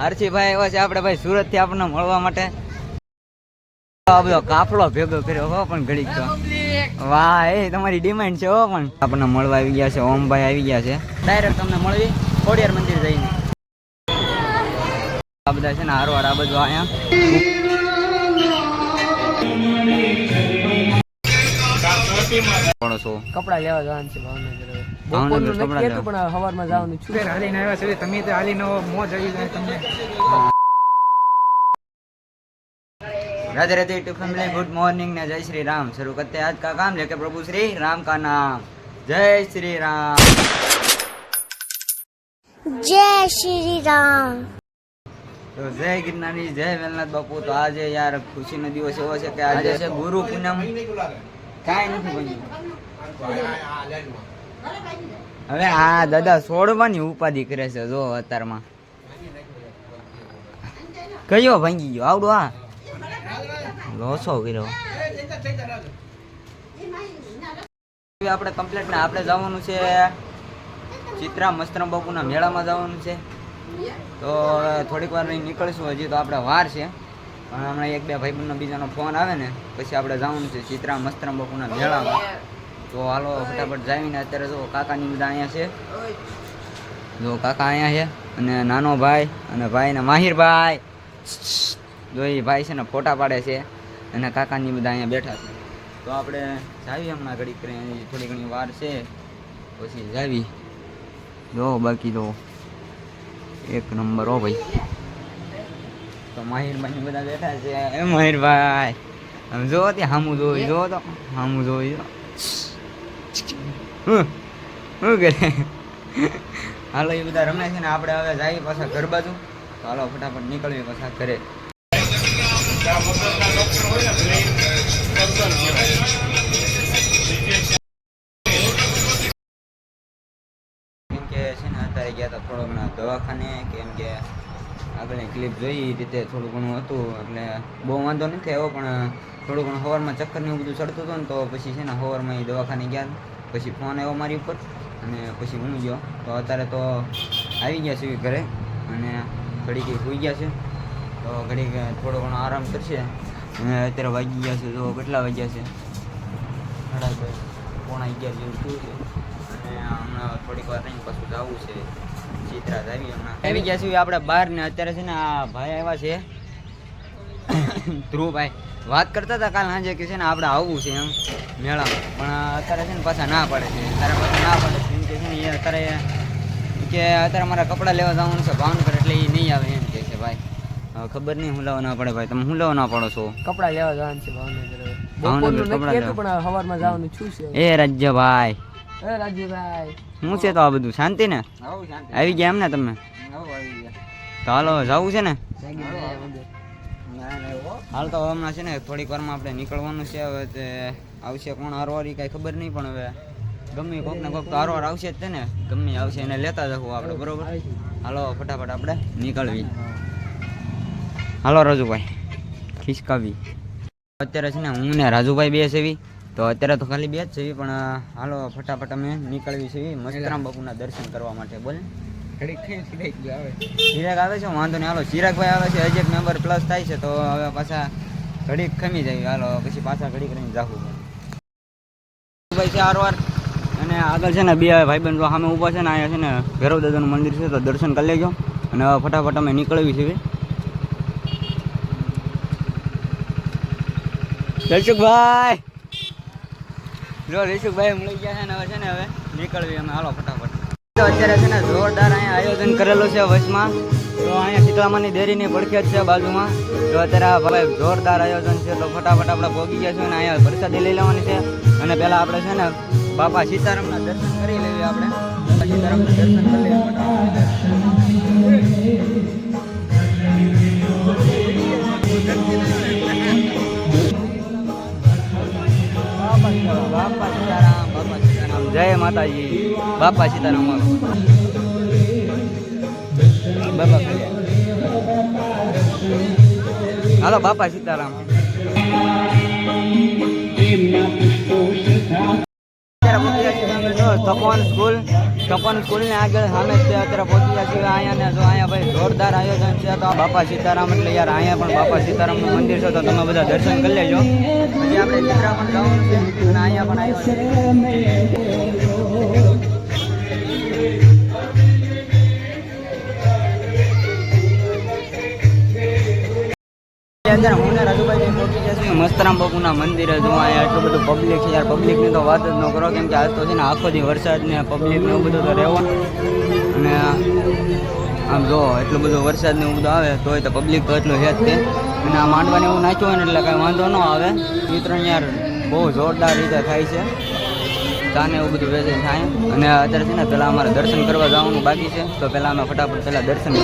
હર્ષભાઈ, એવા છે આપણે ભાઈ સુરતથી આપણને મળવા માટે. આ બધો કાફલો ભેગો કર્યો પણ ઘડીક તો. વાહ, એ તમારી ડિમાન્ડ છે હો પણ. આપણને મળવા આવી ગયા છે, ઓમભાઈ આવી ગયા છે. ડાયરેક્ટ તમને મળવી, ખોડિયાર મંદિર જઈને. આ બધા છે ને હારવાર આ બધું અહીંયા. કપડા લેવા જવાનું છે ગુડ મોર્નિંગ ને જય શ્રી રામ. શરૂ કરતે આજ કા કામ લેકે પ્રભુ શ્રી રામ કા નામ. જય શ્રી રામ. જય શ્રી રામ. તો જય ગિરનારી જય વેલનાથ બાપુ. તો આજે યાર ખુશીનો દિવસ એવો છે કે આજે છે ગુરુ પૂનમ. કાંઈ નથી બન્યું. હવે આ દાદા છોડવાની ઉપાધિ કરે છે જો અત્યારમાં. કયો ભાંગી ગયો? આવડો આ. લોસો કર્યો. આપણે કમ્પ્લીટ ને આપણે જવાનું છે ચિત્રા મસ્તરામ બાપુના મેળામાં જવાનું છે. તો થોડીક વાર નીકળશું હજી તો આપણે વાર છે. પણ હમણાં એક બે ભાઈબંધનો બીજાનો ફોન આવે ને પછી આપણે જવાનું છે ચિત્રા મસ્ત્રમ બાપુના મેળામાં. તો હાલો ફટાફટ જાવીને અત્યારે જો કાકાની બધા અહીંયા છે. જો કાકા અહીંયા છે અને નાનો ભાઈ અને ભાઈને માહિરભાઈ. જો એ ભાઈ છે ને ફોટા પાડે છે અને કાકાની બધા અહીંયા બેઠા છે. તો આપણે જાવી હમણાં ઘડીક થોડી ઘણી વાર છે. પછી જાવી. જો બાકી તો એક નંબર હો ભાઈ. તો માહિરભાઈ બધા બેઠા છે. એ માહિરભાઈ આમ જો ત્યાં હામું જોઈ, જો તો હામું જોઈ, જો. શું કરે? હાલો, એ બધા રમે છે ને, આપણે હવે જઈએ પાછા ઘર બાજુ. તો હાલો, ફટાફટ નીકળીએ પાછા ઘરે. કેમ કે છે ને, અત્યારે ગયા હતા થોડો ઘણા દવાખાને, કેમ કે આગળની ક્લિપ જોઈ એ રીતે થોડું ઘણું હતું, એટલે બહુ વાંધો નથી આવ્યો, પણ થોડું ઘણું સવારમાં ચક્કર ને એવું બધું ચડતું હતું ને તો પછી છે ને સવારમાં એ દવાખાને ગયા પછી ફોન આવ્યો મારી ઉપર અને પછી હું ગયો. તો અત્યારે તો આવી ગયા છે ઘરે અને ઘડીક સુઈ ગયા છે. તો ઘડીક થોડો ઘણો આરામ કરશે. અને અત્યારે વાગી ગયા છે, તો કેટલા વાગ્યા છે? સાડા પોણા અગિયાર જેવું થયું છે. અને હમણાં થોડીક વાર રહીને પાછું જવું છે. ચિત્રા આવી હમણાં. આવી ગયા છીએ આપણે બહાર ને અત્યારે છે ને આ ભાઈ આવ્યા છે ધ્રુવભાઈ વાત કરતા હતા કાલ સાંજે કે છે ને આપણે આવવું છે એમ મેળામાં. પણ અત્યારે છે ને પાછા ના પડે છે. અત્યારે પાછા ના પડે છે. એમ કે છે ને એ અત્યારે કે અત્યારે મારા કપડાં લેવા જવાનું છે ભાવનગર એટલે એ નહીં આવે એમ કે છે ભાઈ. ખબર નહીં હું લેવા ના પડે ભાઈ. તમે હું લેવા ના પડો છો? કપડા લેવા જવાનું છે ભાવનગર. ભાવનગર કપડાં પણ સવારમાં જવાનું છું એ રાજ્યભાઈ. એ રાજુભાઈ શું છે તો આ બધું શાંતિ ને? આવી ગયા એમ ને તમે? તો હાલો જવું છે ને? હાલ. તો હમણાં છે ને થોડીક વારમાં આપણે નીકળવાનું છે. હવે તે આવશે કોણ હારવારી કાંઈ ખબર નહીં પણ હવે ગમે કોક ને કોક તો હારવાર આવશે જ તે ને. ગમે આવશે એને લેતા જવું આપણે બરોબર? હાલો ફટાફટ આપણે નીકળવી. હાલો રાજુભાઈ. ખિસકાવી. અત્યારે છે ને હું ને રાજુભાઈ બે સેવી તો અત્યારે તો ખાલી બે જ છે પણ હાલો ફટાફટ અમે નીકળવી છે મસ્તરામ બાપુના દર્શન કરવા માટે. બોલ. ચિરાગ આવે. છે? વાંધો નહીં. હાલો ચિરાગભાઈ આવે છે. હજી એક મેમ્બર પ્લસ થાય છે તો હવે પાછા ઘડીક ખમી જાય. હાલો પછી પાછા ઘડીક રહીને જાવું ભાઈ છે આરવાર અને આગળ છે ને બે ભાઈબંધો સામે ઊભા છે ને અહીંયા છે ને ભૈરવ દાદાનું મંદિર છે તો દર્શન કરી લેજો. અને હવે ફટાફટ અમે નીકળવી છીએ. દર્શકભાઈ જો રિશુભાઈ મળી ગયા છે ને હવે છે ને હવે નીકળવી અમે. હાલો, ફટાફટ. તો અત્યારે છે ને જોરદાર અહીંયા આયોજન કરેલું છે વચમાં. તો અહીંયા શીતળામાની દેરીની પડખે જ છે બાજુમાં. તો અત્યારે ભાઈ જોરદાર આયોજન છે. તો ફટાફટ આપણે ભોગી ગયા છે અને અહીંયા પ્રસાદી લઈ લેવાની છે. અને પહેલાં આપણે છે ને બાપા સીતારામના દર્શન કરી લેવી આપણે. સીતારામના દર્શન કરી લઈએ Thank બાપા બાપા સીતારામ, બાપા સીતારામ. જય? માતાજી બાપા સીતારામ. બાપા હાલો બાપા સીતારામ તપોવન સ્કૂલ છપ્પન સ્કૂલની આગળ સામે જ તે અત્યારે પહોંચી ગયા છીએ અહીંયા ને જો અહીંયા ભાઈ જોરદાર આયોજન છે, તો આ બાપા સીતારામ એટલે યાર અહીંયા પણ બાપા સીતારામનું મંદિર છે, તો તમે બધા દર્શન કરી લેજો. પછી આપણે ચિત્રા પણ જવાનું છે, અને અહીંયા પણ આવ્યો છે. અત્યારે હું ને રાજુભાઈ પહોંચી ગયા છીએ મસ્તરામ બાપુના મંદિરે જો અહીંયા એટલું બધું પબ્લિક છે. યાર પબ્લિકની તો વાત જ ન કરો, કેમ કે આજ તો છે ને આખો દી વરસાદ ને પબ્લિક ને બધું તો રહેવાનું અને આમ જો, એટલું બધું વરસાદ ને બધું આવે, તોય તો પબ્લિક તો એટલું છે જ તે. અને આ માંડવાને એવું નાખ્યું હોય ને એટલે કાંઈ વાંધો ન આવે. મિત્રણ યાર, બહુ જોરદાર રીતે થાય છે. તાને એવું બધું વેચે થાય. અને અત્યારે છે ને પહેલાં અમારે દર્શન કરવા જવાનું બાકી છે. તો પહેલાં અમે ફટાફટ પહેલાં દર્શન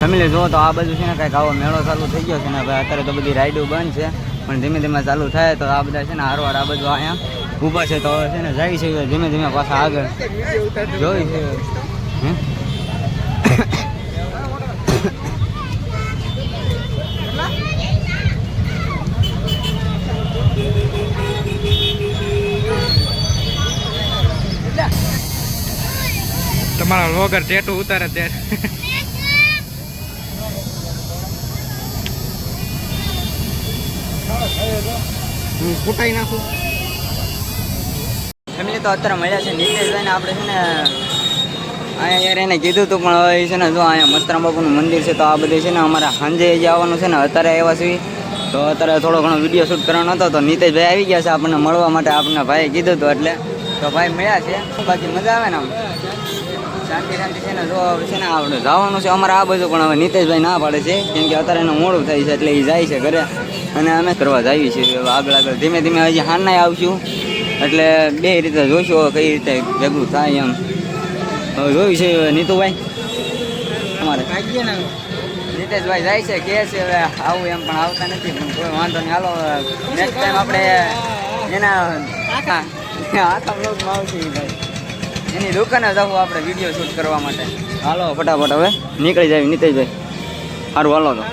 ફેમિલી, જુઓ તો આ બાજુ છે ને કંઈક આવો મેળો ચાલુ થઈ ગયો છે ને ભાઈ અત્યારે તો બધી રાઈડો બંધ છે. પણ ધીમે ધીમે ચાલુ થાય તો આ બધા છે ને હારવાર આ બાજુ અહીંયા ઊભા છે તો છે ને જાય છે, ધીમે ધીમે પાછા આગળ. જોઈ છે. હે? તમારા વગર ટેટુ ઉતારે તે. હું ફૂટાઈ નાખું. ફેમિલી તો અત્યારે મળ્યા છે નીતેશભાઈને. આપણે છે ને અહીંયા યાર એને કીધું હતું પણ હવે છે ને જો અહીંયા મસ્તરામ બાપુનું મંદિર છે તો આ બધું છે ને અમારે સાંજે આવવાનું છે ને અત્યારે આવ્યા છીએ. તો અત્યારે થોડો ઘણો વીડિયો શૂટ કરવાનો હતો તો નીતેશભાઈ આવી ગયા છે આપણને મળવા માટે. આપણને ભાઈએ કીધું હતું એટલે. તો ભાઈ મળ્યા છે. બાકી મજા આવે ને આમ? શાંતિ શાંતિ છે ને જો છે ને આપણે જવાનું છે અમારે આ બાજુ પણ હવે નીતેશભાઈ ના પાડે છે કેમ કે અત્યારે એનું મોડું થાય છે એટલે એ જાય છે ઘરે અને અમે કરવા જઈએ છીએ આગળ આગળ ધીમે ધીમે હજી હારના આવશું એટલે બે રીતે જોઈશું કઈ રીતે ભેગું થાય એમ હવે જોયું છે નીતુભાઈ અમારે નીતેશભાઈ જાય છે કે છે હવે આવું એમ પણ આવતા નથી પણ કોઈ વાંધો નહીં હાલો નેક્સ્ટ ટાઈમ આપણે એના આખા આખા બ્લોગમાં આવશે ભાઈ એની દુકાને જવું આપણે વીડિયો શૂટ કરવા માટે. હાલો, ફટાફટ હવે નીકળી જાય નીતેશભાઈ. સારું હાલો તો.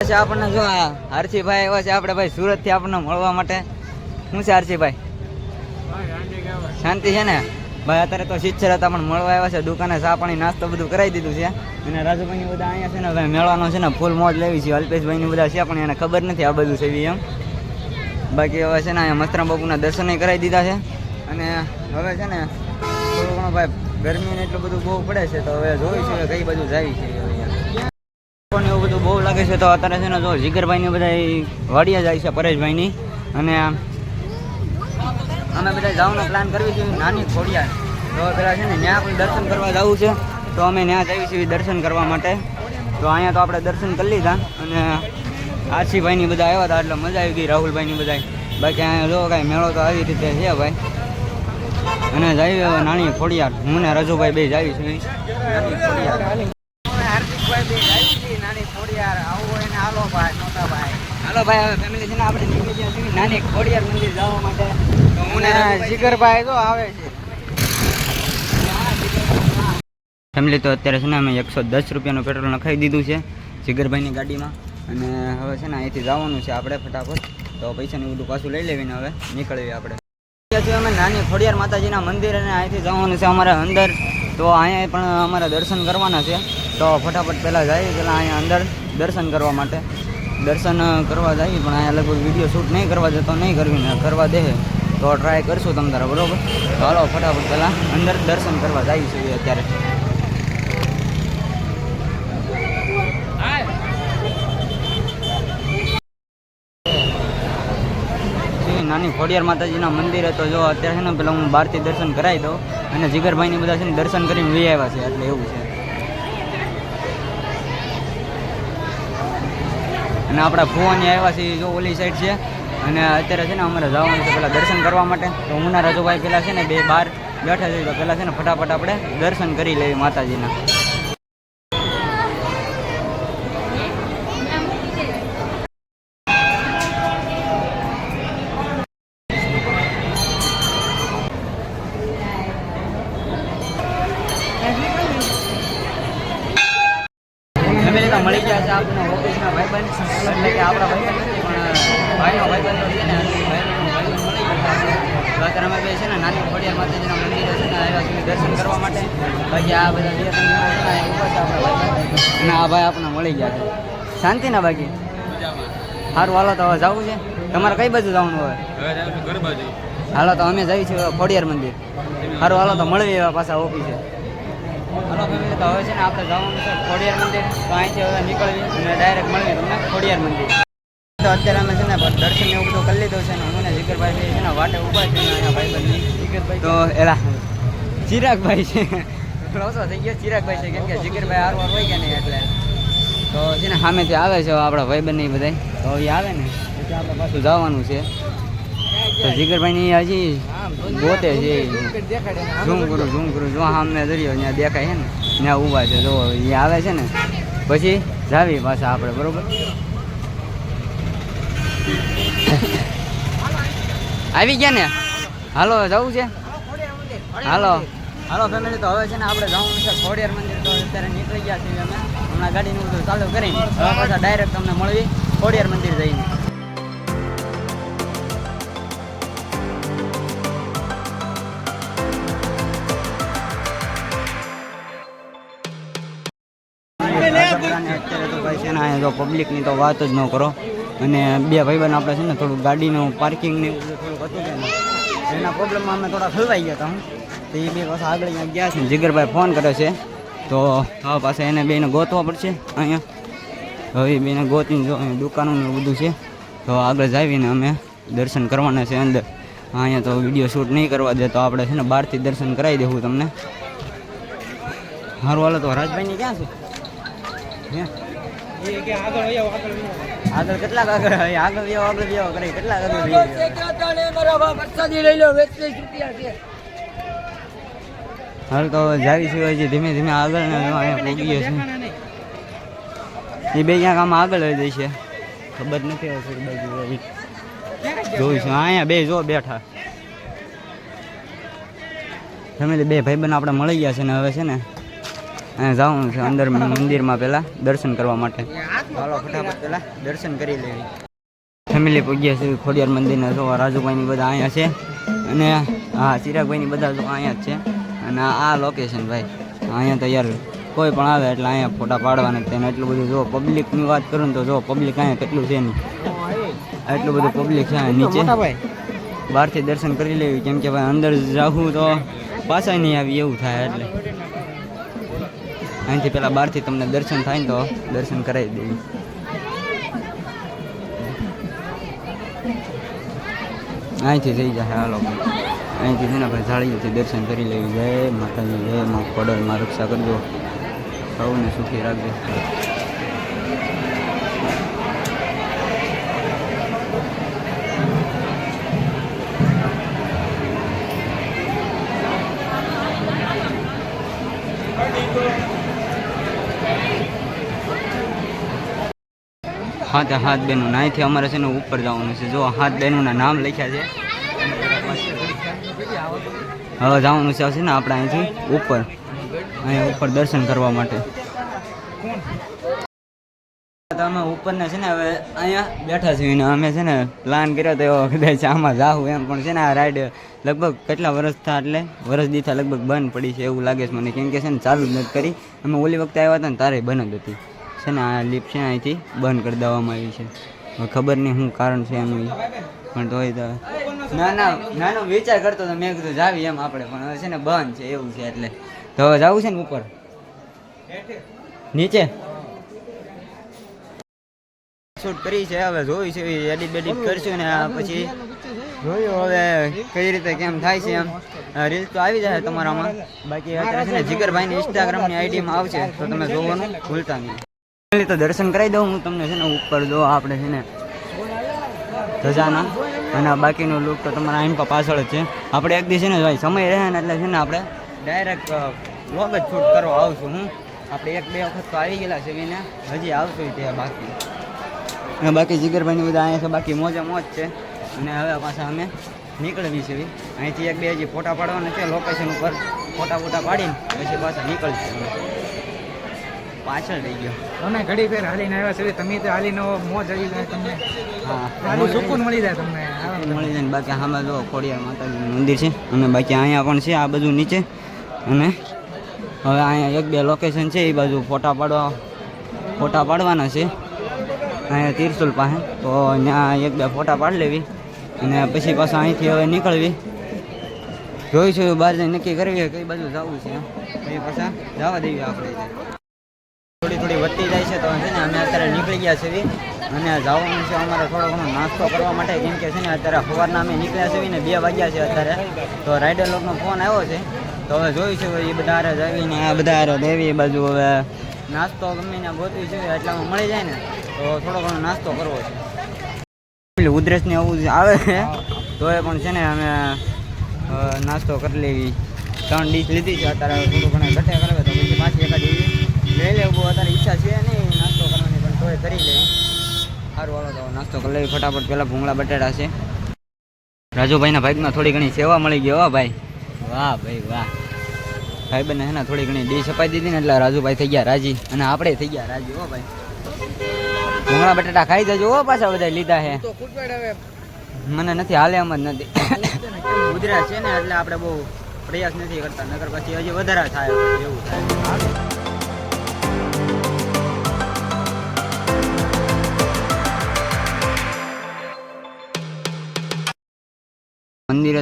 પછી આપણને જો આ એવા છે, આપણે ભાઈ સુરતથી આપણને મળવા માટે. શું છે હર્ષિભાઈ શાંતિ છે ને? ભાઈ, અત્યારે તો શિક્ષર હતા પણ મળવા આવ્યા છે, દુકાને ચા પાણી, નાસ્તો બધું કરાવી દીધું છે. અને રાજુભાઈ બધા અહીંયા છે ને, ભાઈ મેળવાનો છે ને ફૂલ મોજ લેવી છે. અલ્પેશભાઈ બધા છે, પણ એને ખબર નથી આ બધું છે એમ. બાકી હવે છે ને, અહીંયા મસ્તરામ બાપુના દર્શનય કરાવી દીધા છે. અને હવે છે ને ઘણું ભાઈ ગરમી ને એટલું બધું બહુ પડે છે, તો હવે જોઈ છે કે કઈ બાજુ જાય છે પણ એવું બધું બહુ લાગે છે, તો અત્યારે છે ને જો જીગરભાઈ ને બધા વાડિયા જાય છે પરેશભાઈની. અને અમે બધા જવાનો પ્લાન કરવી છે, નાની ખોડિયા તો પેલા છે ને ત્યાં પણ દર્શન કરવા જવું છે, તો અમે ત્યાં જઈએ છીએ દર્શન કરવા માટે. તો અહીંયા તો આપણે દર્શન કરી લીધા, અને આરસીભાઈની બધા આવ્યા હતા, એટલે મજા આવી ગઈ, રાહુલભાઈની બધા બાકી અહીંયા જો કાંઈ મેળો તો આવી રીતે છે ભાઈ. અને જાવી હવે નાની ખોડિયાર હું રજુભાઈ બે જાવી છું. હાર્દિકભાઈ બે જાવી છીએ. નાની ખોડિયાર આવું હોય હાલો ભાઈ મોટા ભાઈ. હાલો ભાઈ હવે ફેમિલી છે ને આપણે નીકળી ગયા છીએ. નાની ખોડિયાર મંદિર જવા માટે. તો હું જીગરભાઈ તો આવે છે. ફેમિલી તો અત્યારે છે ને અમે એકસો દસ રૂપિયાનું પેટ્રોલ નખાઈ દીધું છે જીગરભાઈની ગાડીમાં. અને હવે છે ને અહીંથી જવાનું છે આપણે ફટાફટ. તો પૈસાને બધું પાછું લઈ લેવીને હવે નીકળીએ આપણે. છીએ અમે નાની ખોડિયાર માતાજીના મંદિર અને અહીંથી જવાનું છે અમારે અંદર. તો અહીંયા પણ અમારે દર્શન કરવાના છે. તો ફટાફટ પહેલાં જઈએ, પહેલાં અહીંયા અંદર દર્શન કરવા માટે. દર્શન કરવા જઈએ, પણ અહીંયા લગભગ વીડિયો શૂટ નહીં કરવા જતો, નહીં કરવી કરવા દે. તો ટ્રાય કરશું તમ તારા, બરાબર? તો હાલો, ફટાફટ પહેલાં અંદર દર્શન કરવા જઈએ છીએ અત્યારે શ્રી નાની ખોડિયાર માતાજીના મંદિરે તો જો અત્યારે છે ને પેલા હું બહારથી દર્શન કરાવી દઉં અને જીગરભાઈની બધા છે ને દર્શન કરીને વી આવ્યા છે, એટલે એવું છે. અને આપણા ભુવાની આવ્યા છે જો ઓલી સાઈડ છે, અને અત્યારે છે ને અમારે જવાનું છે પેલા દર્શન કરવા માટે. તો હું ના રાજુભાઈ પેલા છે ને બે બાર બેઠા છે, તો પેલા છે ને ફટાફટ આપણે દર્શન કરી લેવી માતાજીના. સારું હાલો તો હવે જવું છે. તમારે કઈ બાજુ જવાનું હોય? હાલો તો અમે જઈએ છીએ ખોડિયાર મંદિર. સારું હાલો તો મળવી એવા પાછા ઓફિસે. હાલો ફેમિલી તો હવે છે ને આપણે જવાનું છે ખોડિયાર મંદિર. તો અહીંથી હવે નીકળવી અને ડાયરેક્ટ મળવી તમને ખોડિયાર મંદિર. તો અત્યારે અમે છે ને દર્શન એવું બધું કરી લીધું છે ને હું ને જીગરભાઈ છે ને વાટે ઊભા છે ને અહીંયા ભાઈ તો એલા ચિરાગભાઈ છે. ઓછો થઈ ગયો ચિરાગભાઈ છે. કેમ કે જીગરભાઈ હાર હોય કે નહીં એટલે? તો છે ને સામેથી આવે છે આપણા ભાઈબંધ બધા તો એ આવે ને. પછી આપણે પાછું જવાનું છે. તો જીગરભાઈ ની હજી ગોતે છે. ઝૂમ કરું ઝૂમ કરું. જો સામે દરિયો ત્યાં દેખાય છે ને, ત્યાં ઊભા છે. જો એ આવે છે ને, પછી જાવી પાછા આપણે, બરોબર? આવી ગયા ને? હાલો, જવું છે? હાલો. હાલો ફેમિલી તો હવે છે ને આપણે જવાનું છે ખોડિયાર મંદિર. તો અત્યારે નીકળી ગયા છીએ અમે. હમણાં ગાડીનું બધું ચાલુ કરીને પાછા ડાયરેક્ટ તમને મળવી ખોડિયાર મંદિર જઈને. ભાઈ છે ને પબ્લિકની તો વાત જ ન કરો. અને બે ભાઈબંધ આપણે છે ને થોડું ગાડીનું પાર્કિંગ ને થોડુંક હતું એના પ્રોબ્લેમમાં અમે થોડા ખલવાઈ ગયા હતા તો એ બે પાછા આગળ ગયા છે જીગરભાઈ ફોન કર્યો છે. તો હવે પાછા એને બેને ગોતવા પડશે અહીંયા. હવે બેને ગોતીને જો અહીંયા દુકાનો ને બધું છે. તો આગળ જાવીને અમે દર્શન કરવાના છે અંદર. અહીંયા તો વીડિયો શૂટ નહીં કરવા દે તો આપણે છે ને બહારથી દર્શન કરાવી દેવું તમને. સારું હાલો તો રાજભાઈની ક્યાં છે? હે? આગળ આગળ વ્યવ હાલ તો જાવી સિવાય છે ધીમે ધીમે આગળ અહીંયા પહોંચીએ છે. એ બે ક્યાંક આમ આગળ જ છે? ખબર નથી હવે બાજુ જોઈશું અહીંયા બે જો બેઠા. ફેમિલી બે ભાઈબંધ આપણે મળી ગયા છે ને હવે છે ને અહીંયા જવાનું છે અંદર મંદિરમાં પહેલાં દર્શન કરવા માટે. ચાલો ફટાફટ પહેલા દર્શન કરી લેવી. ફેમિલી પહોંચ્યા છે ખોડિયાર મંદિરના જો રાજુભાઈની બધા અહીંયા છે. અને હા, ચિરાગભાઈની બધા જો અહીંયા જ છે. અને આ- આ લોકેશન ભાઈ. અહીંયા તો યાર કોઈ પણ આવે એટલે અહીંયા ફોટા પાડવાના તેને એટલું બધું જો પબ્લિકની વાત કરું ને તો જો પબ્લિક અહીંયા કેટલું છે નહીં. એટલું બધું પબ્લિક છે નીચે. બહારથી દર્શન કરી લેવી. કેમ કે ભાઈ અંદર જાવું તો પાછા નહીં આવી એવું થાય એટલે. અહીંથી પહેલાં બહારથી તમને દર્શન થાય ને તો દર્શન કરાવી દેવી. અહીંથી થઈ જાય હાલો અહીંથી છે ને આપણે જાળીઓથી દર્શન કરી લેવી. જય માતાજી, જય માં ખોડલ રક્ષા કરજો. સૌને સુખી રાખજો. હાથ હાથ બેનું અહીંથી અમારે છે ને ઉપર જવાનું છે. જો હાથ બેનુંના નામ લખ્યા છે. હવે જવાનું છે છે ને આપણે અહીંથી ઉપર. અહીંયા ઉપર દર્શન કરવા માટે. તો અમે ઉપરના છે ને હવે અહીંયા બેઠા છીએ ને અમે છે ને પ્લાન કર્યો તો એવો કદાચ આમાં જાવું એમ, પણ છે ને આ રાઈડ લગભગ કેટલા વર્ષ થયા એટલે વર્ષ દીથા લગભગ બંધ પડી છે એવું લાગે છે મને. કેમ કે છે ને ચાલુ જ નથી કરી. અમે ઓલી વખતે આવ્યા હતા ને તારે બંધ જ હતી. છે ને આ લિફ્ટ છે અહીંથી બંધ કરી દેવામાં આવી છે. ખબર નહીં શું કારણ છે એનું. પણ તોય તો ના ના નાનો વિચાર કરતો તો મેં કીધું જાવી એમ આપણે, પણ હવે છે ને બંધ છે, એવું છે એટલે. તો હવે જવું છે ને ઉપર? નીચે? શૂટ કરી છે, હવે જોઈ છે, એડિટ બેડિટ કરશું ને પછી જોયું હવે કઈ રીતે કેમ થાય છે એમ. રીલ્સ તો આવી જાય તમારામાં. બાકી અત્યારે છે ને જીગરભાઈની ઇન્સ્ટાગ્રામની આઈડીમાં આવશે, તો તમે જોવાનું ભૂલતા નહીં. તો દર્શન કરાવી દઉં હું તમને છે ને, ઉપર જો આપણે છે ને ધજાના. અને બાકીનો લુક તો તમારા આઈમ પાછળ જ છે. આપણે એક દિવસે ને ભાઈ સમય રહે ને એટલે છે ને આપણે ડાયરેક્ટ વ્લોગ જ શૂટ કરવા આવશું હું. આપણે એક બે વખત તો આવી ગયેલા છે એને હજી આવશું ત્યાં બાકી. અને બાકી જીગરભાઈની બધા અહીંયા છે, બાકી મોજે મોજ છે. અને હવે પાછા અમે નીકળવી છે. અહીંથી એક બે હજી ફોટા પાડવાના છે લોકેશન ઉપર ફોટા ફોટા પાડીને પછી પાછા નીકળશે પાછળ રહી ગયો. તમે ઘડી ફેર હાલીને આવ્યા છો તમે તો હાલીનો મોજ આવી જાય તમને. હા સુકૂન મળી જાય તમને. મળી જાય બાકી આમાં જો ખોડિયાર માતાજીનું મંદિર છે અને બાકી અહીંયા પણ છે આ બાજુ નીચે. અને હવે અહીંયા એક બે લોકેશન છે એ બાજુ ફોટા પાડવા ફોટા પાડવાના છે. અહીંયા તીરસુલ પાસે. તો ત્યાં એક બે ફોટા પાડી લેવી અને પછી પાછા અહીંથી હવે નીકળવી. જોઈશું બહાર જઈને નક્કી કરવી કઈ બાજુ જવું છે. પછી પાછા જવા દેવી આપણે. થોડી થોડી વધતી જાય છે તો છે ને અમે અત્યારે નીકળી ગયા છીએ અને જવાનું છે અમારે થોડો ઘણો નાસ્તો કરવા માટે કેમ કે છે ને અત્યારે સવારના અમે નીકળ્યા છીએ ને બે વાગ્યા છે અત્યારે. તો રાઇડર લોકનો ફોન આવ્યો છે. તો હવે જોઈશું એ બધા હારે જવીને આ બધા હારે દેવી બાજુ હવે નાસ્તો ગમીને ગોતવી છે એટલામાં મળી જાય ને તો થોડો ઘણો નાસ્તો કરવો છે. ઉધરસને એવું આવું આવે છે. તો એ પણ છે ને અમે નાસ્તો કરી લેવી. ત્રણ ડીશ લીધી છે અત્યારે થોડું ઘણા ઘટે કરે તો પછી પાછી એકાદ એવી લેવું અત્યારે ઈચ્છા છે નહીં નાસ્તો કરવાની પણ તોય કરી લેવી સારું હાલો તો નાસ્તો કરી લેવી ફટાફટ. પહેલાં ભૂંગળા બટાટા છે. રાજુભાઈના ભાઈમાં થોડી ઘણી સેવા મળી ગઈ હો ભાઈ. વાહ ભાઈ વાહ. ભાઈ બને હે ને થોડી ઘણી ડીશ અપાઈ દીધી ને એટલે રાજુભાઈ થઈ ગયા રાજી અને આપણે થઈ ગયા રાજી હો ભાઈ. ભૂંગળા બટાટા ખાઈ જજો હો પાછા બધા લીધા હવે. મને નથી હાલે એમ જ નથી. ગુજરાત છે ને એટલે આપણે બહુ પ્રયાસ નથી કરતા. નગર પછી હજી વધારે થાય એવું થાય.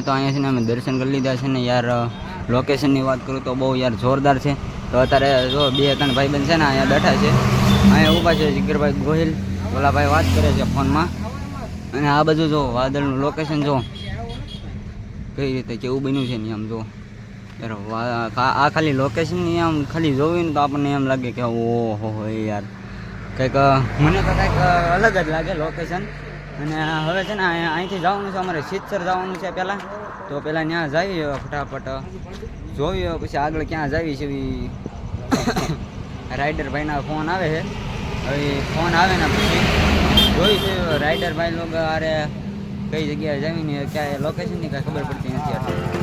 તો અહીંયા છે ને અમે દર્શન કરી લીધા છે ને યાર લોકેશનની વાત કરું તો બહુ યાર જોરદાર છે. તો અત્યારે જો બે ત્રણ ભાઈબંધ છે ને અહીંયા બેઠા છે. અહીંયા ઊભા છે જીગરભાઈ ગોહિલ ભોલાભાઈ વાત કરે છે ફોનમાં. અને આ બધું જો વાદળનું લોકેશન જો. કઈ રીતે કેવું બન્યું છે ને આમ જો. આ ખાલી લોકેશનની આમ ખાલી જોવી ને તો આપણને એમ લાગે કે ઓહો યાર. કંઈક મને તો કંઈક અલગ જ લાગે લોકેશન અને હવે છે ને અહીંથી જવાનું છે, અમારે સિત્સર જવાનું છે પહેલાં. તો પહેલાં ત્યાં જાવી ફટાફટ. જોઈએ પછી આગળ ક્યાં જાવી છે એવી રાઇડર ભાઈના ફોન આવે છે. હવે ફોન આવે ને પછી જોઈ છે રાઇડર ભાઈ લોકો અરે કઈ જગ્યાએ જમીને ક્યાં લોકેશનની કાંઈ ખબર પડતી નથી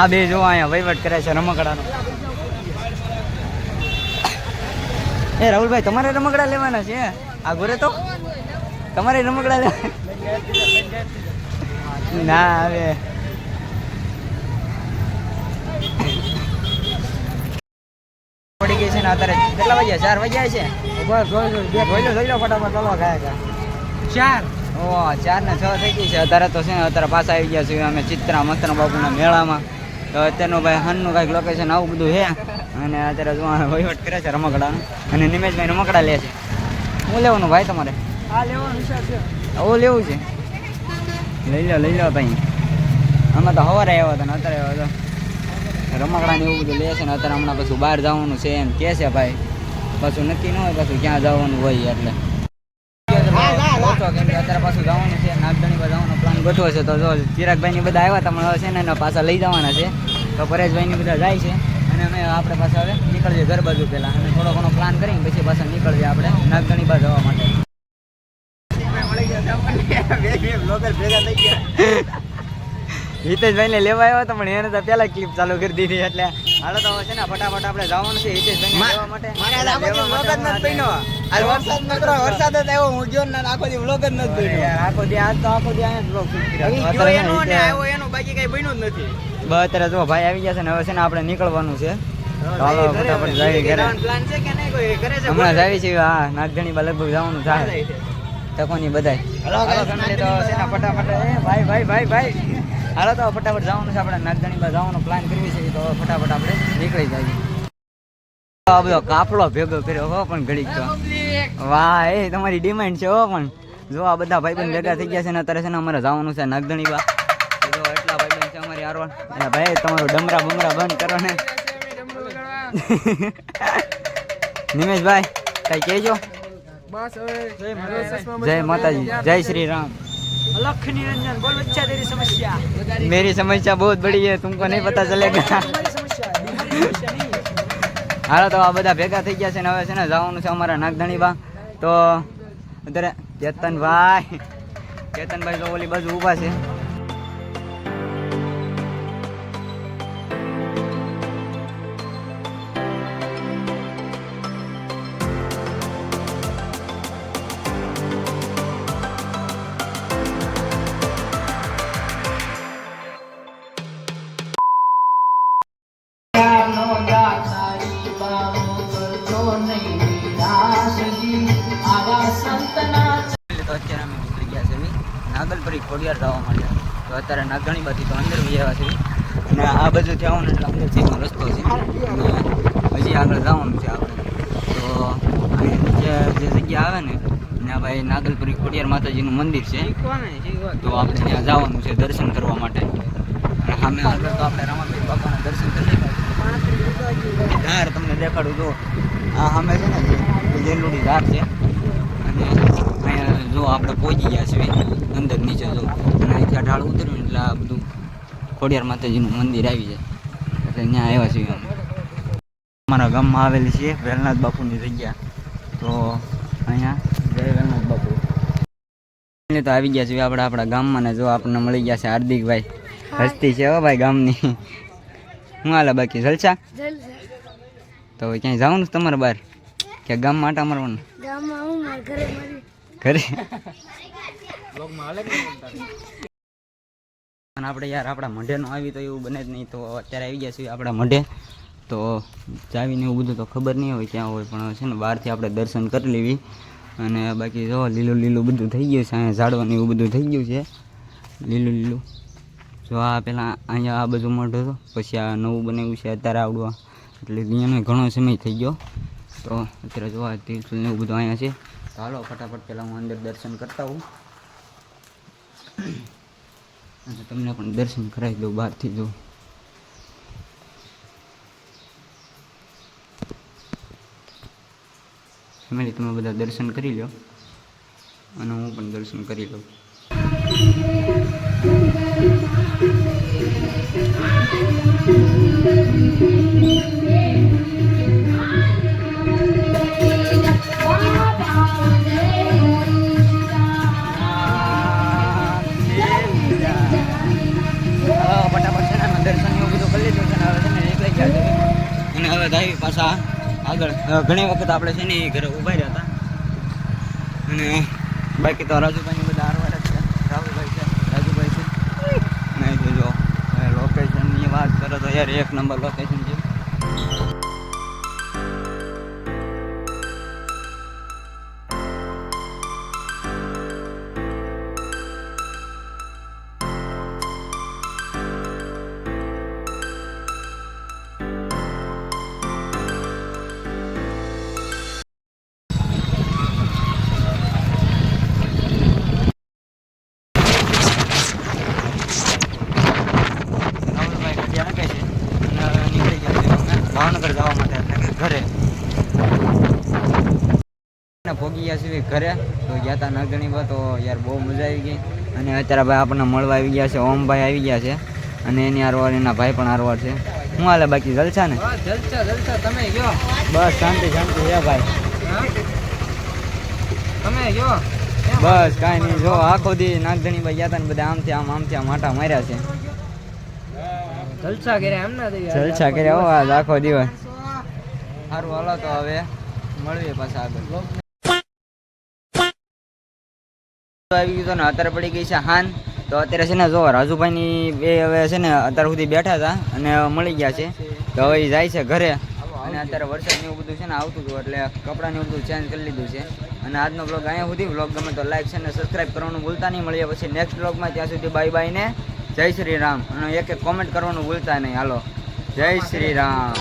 આ બે જો અહીંયા વહીવટ કરે છે રમકડાનો. એ રાહુલભાઈ તમારે રમકડા લેવાના છે? આ ઘરે તો? તમારે રમકડા લેવા ના આવે પડી ગઈ છે ને અત્યારે. કેટલા વાગ્યા? ચાર વાગ્યા છે? બસ જોઈ લો, બે જોઈ લો જોઈ લો ફટાફટ ચાલો ગયા ગયા ચાર? ઓ ચાર ને છ થઈ ગઈ છે. અત્યારે તો છે ને અત્યારે પાછા આવી ગયા છીએ અમે ચિત્રા મસ્તના બાપુના મેળામાં. તો અત્યારનું ભાઈ હનનું કાંઈક લોકેશન આવું બધું છે. અને અત્યારે જો વહીવટ કરે છે રમકડાનું. અને નિમેશભાઈ રમકડા લે છે. શું લેવાનું ભાઈ તમારે? આ લેવાનું છે આવું લેવું છે? લઈ લો લઈ લો ભાઈ. અમે તો સવારે આવ્યા હતા ને અત્યારે આવ્યા હતો. રમકડાને એવું બધું લે છે ને અત્યારે હમણાં પાછું બહાર જવાનું છે એમ કે છે ભાઈ. પાછું નક્કી ન હોય પાછું ક્યાં જવાનું હોય એટલે. કેમ કે અત્યારે પાછું જવાનું છે નાગદણીમાં જવાનો પ્લાન ગોઠવો છે. તો જો ચિરાગભાઈ ની બધા આવ્યા પણ છે ને એના પાછા લઈ જવાના છે. તો પરેશભાઈ ની બધા જાય છે. અને અમે આપણે પાછા હવે નીકળીએ ઘર બાજુ પેલા અને થોડો ઘણો પ્લાન કરીને પછી પાછા નીકળીએ આપણે નાગણી બાજુ જવા માટે. હિતેશભાઈ ને લેવા આવ્યો હતો પણ એને તો પેલા ક્લિપ ચાલુ કરી દીધી એટલે હાલો તો હવે છે ને ફટાફટ આપણે જવાનું છે હિતેશભાઈ લેવા માટે. લેવા માટે વરસાદ જ આવ્યો હું. ગયો ને આખો દી વ્લોગ જ નથી યાર, આખો દી આજ તો આખો દી આને વ્લોગ કર્યા. ને આવ્યો એનો બાકી કઈ બન્યું જ નથી. બસ અત્યારે જો ભાઈ આવી ગયા છે ને હવે છે ને આપણે નીકળવાનું છે. ચાલો ફટાફટ જઈએ ઘરે. પ્લાન છે કે નહીં કોઈ? કરે હમણાં જાવી છે હા નાગધણી બા લગભગ જવાનું થાય. તકોની બધાય. હલો family તો છે ને ફટાફટ ભાઈ ભાઈ ભાઈ ભાઈ. હાલો તો ફટાફટ જવાનું છે આપણે. નાગધણી બા જવાનો પ્લાન કરવી છે તો ફટાફટ આપણે નીકળી જઈએ. આ બધો કાફલો ભેગો કર્યો હો પણ ઘડીક તો. વાહ એ તમારી ડિમાન્ડ છે હો પણ. જો આ બધા ભાઈબંધ ભેગા થઈ ગયા છે ને અત્યારે છે ને અમારે જવાનું છે નાગધણી બા જો એટલા ભાઈબંધ છે અમારી આરવા અને ભાઈ તમારું ડમરા બમરા બંધ કરો ને. નિમેશભાઈ કઈ કહેજો? બસ હવે જય માતાજી. જય શ્રી રામ. લખ નિરંજન બોલ બચ્ચા તેરી સમસ્યા मेरी समस्या बहुत बड़ी है तुमको नहीं पता चलेगा તમારી સમસ્યા બીમારી સમસ્યા નહીં હાલો તો આ બધા ભેગા થઈ ગયા છે ને હવે છે ને જવાનું છે અમારા નાગધણીબા તો અત્યારે ચેતનભાઈ ચેતનભાઈ તો ઓલી બાજુ ઊભા છે આ બાજુ જવાનું એટલે અંદર સીધો રસ્તો છે. પછી આગળ જવાનું છે આપણે. તો નીચે જે જગ્યા આવે ને, ત્યાં ભાઈ નાગલપુરી ખોડિયાર માતાજીનું મંદિર છે. તો આપણે ત્યાં જવાનું છે દર્શન કરવા માટે. અને સામે આગળ તો આપણે રામાભાઈ બાપાના દર્શન કરી ધાર તમને દેખાડું જો આ સામે છે ને જે જેલુડી ધાર છે. અને અહીંયા જો આપણે પહોંચી ગયા છીએ અંદર નીચે જો. અને અહીંથી ઢાળ ઉતર્યું એટલે આ બધું ખોડિયાર માતાજીનું મંદિર આવી જાય. એટલે ત્યાં આવ્યા છીએ અમે. અમારા ગામમાં આવેલી છે વેલનાથ બાપુની જગ્યા. તો અહીંયા જય વેલનાથ બાપુ. એટલે તો આવી ગયા છીએ આપણે આપણા ગામમાં ને જો આપણને મળી ગયા છે હાર્દિકભાઈ. હસ્તી છે હો ભાઈ ગામની. હું હાલે બાકી જલસા? તો ક્યાંય જવાનું નું તમારે બહાર? કે ગામમાં આટા મારવાનું? ગામમાં હું મારા ઘરે ઘરે? અને આપણે યાર આપણા મઢે નો આવી તો એવું બને જ નહીં. તો અત્યારે આવી ગયા છીએ આપણા મઢે. તો ચાવીને એવું બધું તો ખબર નહીં હોય ક્યાં હોય, પણ છે ને બહારથી આપણે દર્શન કરી લેવી. અને બાકી જો લીલું લીલું બધું થઈ ગયું છે, અહીંયા ઝાડવાનું એવું બધું થઈ ગયું છે. લીલું લીલું. જો આ પહેલાં અહીંયા આ બધું મઢ હતો, પછી આ નવું બનાવ્યું છે અત્યારે આવડવા એટલે અહીંયાનો ઘણો સમય થઈ ગયો. તો અત્યારે જો આ ને એવું બધું અહીંયા છે. હાલો, ફટાફટ પહેલાં હું અંદર દર્શન કરતા હોઉં અને તમને પણ દર્શન કરાવી દઉં બહારથી જો ફેમિલી તમે બધા દર્શન કરી લો અને હું પણ દર્શન કરી લઉં. હા, હવે જાય પાછા આગળ. ઘણી વખત આપણે છે ને એ ઘરે ઊભા રહ્યા હતા. અને બાકી તો રાજુભાઈ બધા આરવાડ છે. રાહુલભાઈ છે, રાજુભાઈ છે. નહીં જોજો લોકેશનની વાત કરો તો યાર એક નંબર લોકેશન અને સુધી ઘરે તો ગયા હતા નગણીમાં તો યાર બહુ મજા આવી ગઈ. અને અત્યારે ભાઈ આપણને મળવા આવી ગયા છે ઓમભાઈ આવી ગયા છે. અને એની આરવાર એના ભાઈ પણ આરવાર છે. હું હાલે બાકી જલસા ને? જલસા જલસા. તમે ગયો બસ શાંતિ શાંતિ. છે ભાઈ. તમે ગયો બસ કાંઈ નહીં. જો આખો દી નાગધણી ભાઈ ગયા હતા ને બધા આમથી આમ આમથી આમ આટા માર્યા છે. જલસા કર્યા એમ ના જલસા કર્યા. હો આખો દિવસ. સારું હાલો તો હવે મળીએ પાછા આગળ. આવી ગયું ને અત્યારે પડી ગઈ છે હાન. તો અત્યારે છે ને જો રાજુભાઈની બે હવે છે ને અત્યાર સુધી બેઠા હતા અને મળી ગયા છે. તો હવે જાય છે ઘરે. અને અત્યારે વરસાદ એવું બધું છે ને આવતું હતું એટલે કપડાં એવું બધું ચેન્જ કરી લીધું છે. અને આજનો બ્લોગ અહીંયા સુધી. બ્લોગ ગમે તો લાઈક છે ને સબસ્ક્રાઈબ કરવાનું ભૂલતા નહીં. મળીએ પછી નેક્સ્ટ બ્લોગમાં ત્યાં સુધી બાય બાય ને. જય શ્રી રામ. અને એક એક કોમેન્ટ કરવાનું ભૂલતા નહીં. હાલો. જય શ્રી રામ.